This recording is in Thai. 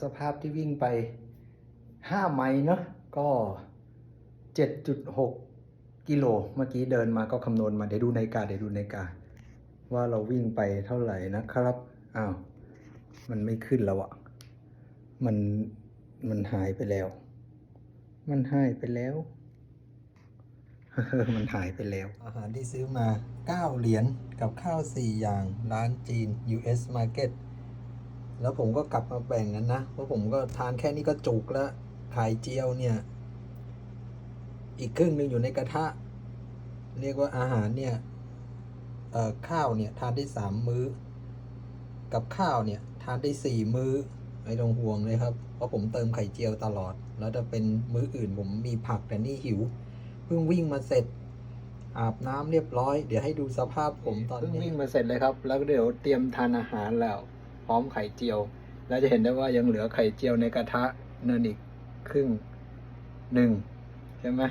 สภาพที่วิ่งไปห้าไมล์เนาะก็เจ็ดจุดหกกิโลเมื่อกี้เดินมาก็คำนวณมาเดี๋ยวดูในาฬิกาเดี๋ยวดูในาฬิกา ว่าเราวิ่งไปเท่าไหร่นะครับอ้าวมันไม่ขึ้นแล้วอะมันมันหายไปแล้ว มันหายไปแล้วมันหายไปแล้ว อาหารที่ซื้อมา 9 เหรียญกับข้าว 4 อย่าง ร้านจีน US Market แล้วผมก็กลับมาแบ่งกันนะ เพราะผมก็ทานแค่นี้ก็จุกแล้วไข่เจียวเนี่ย อีกครึ่งหนึ่งอยู่ในกระทะ เรียกว่าอาหารเนี่ยข้าวเนี่ยทานได้สามมื้อ กับข้าวเนี่ยทานได้สี่มื้อไม่ต้องห่วงเลยครับ เพราะผมเติมไข่เจียวตลอด แล้วจะเป็นมื้ออื่นผมมีผักแต่นี่หิว เพิ่งวิ่งมาเสร็จ อาบน้ำเรียบร้อย เดี๋ยวให้ดูสภาพผมตอนนี้ เพิ่งวิ่งมาเสร็จเลยครับ แล้วเดี๋ยวเตรียมทานอาหารแล้ว พร้อมไข่เจียว แล้วจะเห็นได้ว่ายังเหลือไข่เจียวในกระทะนั่นอีกครึ่งหนึ่งใช่ไหม